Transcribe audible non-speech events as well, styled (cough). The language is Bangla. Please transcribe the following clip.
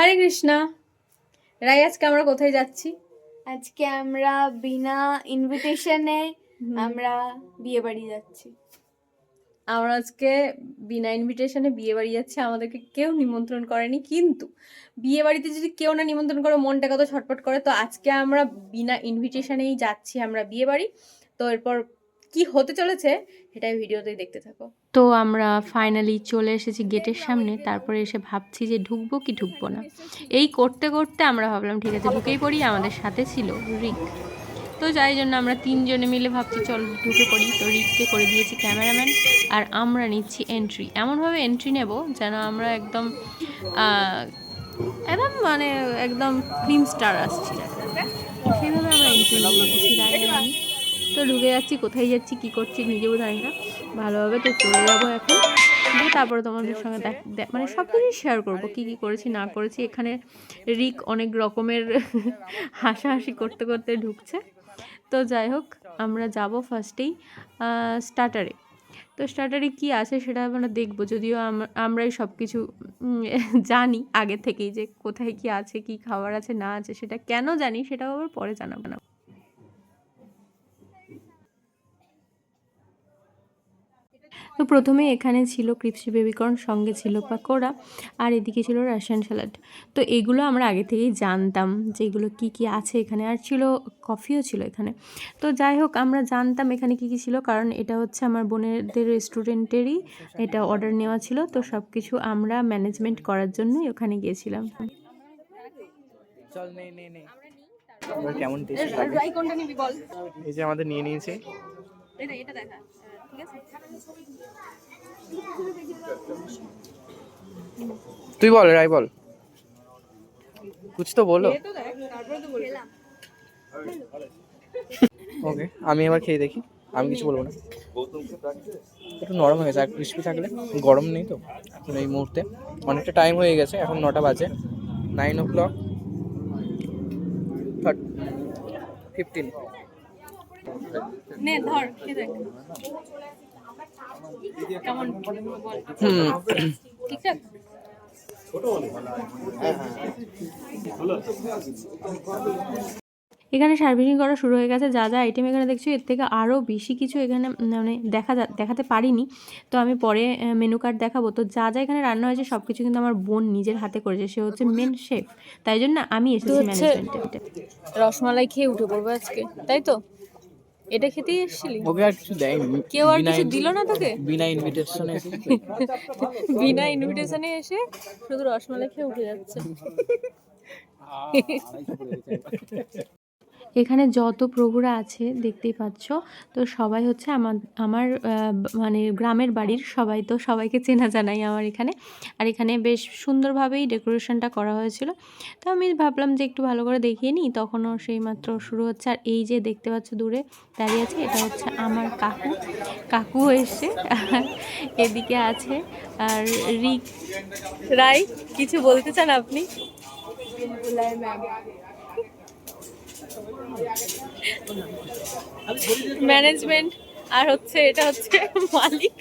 হরে কৃষ্ণা। রাই আজকে আমরা কোথায় যাচ্ছি? আজকে আমরা বিনা ইনভিটেশনে আমরা বিয়ে বাড়ি যাচ্ছি। আমরা আজকে বিনা ইনভিটেশনে বিয়ে বাড়ি যাচ্ছি। আমাদেরকে কেউ নিমন্ত্রণ করেনি কিন্তু বিয়ে বাড়িতে যদি কেউ না নিমন্ত্রণ করে মনটা কত ছটপট করে। তো আজকে আমরা বিনা ইনভিটেশনেই যাচ্ছি আমরা বিয়ে বাড়ি তো এরপর কি হতে চলেছে সেটাই ভিডিওতেই দেখতে থাকো। তো আমরা ফাইনালি চলে এসেছি গেটের সামনে, তারপরে এসে ভাবছি যে ঢুকবো কি ঢুকবো না। এই করতে করতে আমরা ভাবলাম, ঠিক আছে, ঢুকেই পড়ি, আমাদের সাথে ছিল রিক। তো যাই জন্য আমরা তিনজনে মিলে ভাবছি, চল ঢুকে পড়ি। তো রিককে করে দিয়েছি ক্যামেরাম্যান, আর আমরা নিচ্ছি এন্ট্রি এমনভাবে এন্ট্রি নেব যেন আমরা একদম একদম মানে একদম ফিল্ম স্টার আসছি। সেইভাবে আমরা এন্ট্রি নিয়েছি। তো ঢুকে যাচ্ছি, কোথায় যাচ্ছি, কি করছি নিজেও জানি না। ভালোভাবে তো চলে যাব এখন। তারপরে তোমাদের সঙ্গে দেখ- মানে সব কিছুই শেয়ার করব, কী কী করেছি, না করেছি। এখানে রিক অনেক রকমের (laughs) হাসাহাসি করতে করতে ঢুকছে। তো যাই হোক, আমরা যাব ফার্স্টেই স্টার্টারে তো স্টার্টারে কি আছে সেটা আমরা দেখব, যদিও আম- আমরাই সব কিছু (laughs) জানি আগে থেকেই যে কোথায় কি আছে, কি খাবার আছে, না আছে, সেটা কেন জানি সেটাও আবার পরে জানাব। না তো প্রথমে এখানে ছিল ক্রিপসি বেবিকর্ন সঙ্গে ছিল পাকোড়া আর এদিকে ছিল রাশিয়ান স্যালাড। তো এগুলো আমরা আগে থেকেই জানতাম যে এগুলো কী কী আছে এখানে আর ছিল কফিও ছিল এখানে। তো যাই হোক আমরা জানতাম এখানে কী কী ছিল কারণ এটা হচ্ছে আমার বোনেদের রেস্টুরেন্টেরই এটা অর্ডার নেওয়া ছিল তো সব কিছু আমরা ম্যানেজমেন্ট করার জন্যই ওখানে গিয়েছিলাম। চল নে নে নে। কেমন টেস্ট লাগে কোনটা নিবি বল? এই যে আমাদের নিয়ে নিয়েছে। এটা এটা দেখা। তুই বল রাই বল। কুছ তো বলো তো দেখ তারপরে তো বলবি। ওকে আমি এবার খেয়ে দেখি। আমি কিছু বলব না। একটু নরম হয়ে গেছে আর ক্রিস্পি থাকলে গরম নেই তো এখন এই মুহূর্তে। অনেকটা টাইম হয়ে গেছে এখন নটা বাজে। নাইন ও ক্লক ফিফটিন নে ধর খেয়ে দেখ? কেমন? বল ঠিকঠাক? এখানে সার্ভিসিং করা শুরু হয়ে গেছে যা যা আইটেম এখানে দেখছ এর থেকে আরও বেশি কিছু এখানে মানে দেখা যা- দেখাতে পারিনি। তো আমি পরে মেনু কার্ড দেখাবো। তো যা যা এখানে রান্না হয়েছে সব কিছু কিন্তু আমার বোন নিজের হাতে করেছে। সে হচ্ছে মেন শেফ তাই জন্য আমি এসেছি ম্যানেজমেন্টে রসমালাই খেয়ে উঠে পড়ব আজকে তাই তো? এটা খেতেই এসেছিলি? ওকে আর কিছু দেয়নি। কেউ আর কিছু দিল না তোকে? বিনা ইনভিটেশনে বিনা ইনভিটেশনে এসে শুধু রসমালাই খেয়ে উঠে যাচ্ছে। এখানে যত প্রভুরা আছে দেখতেই পাচ্ছ। তো সবাই হচ্ছে আমার আমার মানে গ্রামের বাড়ির সবাই, তো সবাইকে চেনা জানাই আমার এখানে। আর এখানে বেশ সুন্দরভাবেই ডেকোরেশনটা করা হয়েছিল। তো আমি ভাবলাম যে একটু ভালো করে দেখিয়ে নিই, তখনও সেই মাত্র শুরু হচ্ছে। আর এই যে দেখতে পাচ্ছ দূরে দাঁড়িয়ে আছে, এটা হচ্ছে আমার কাকু। কাকু আর এদিকে আছে। আর রিক, রাই, কিছু বলতে চান আপনি? ম্যানেজমেন্ট আর হচ্ছে এটা হচ্ছে মালিক।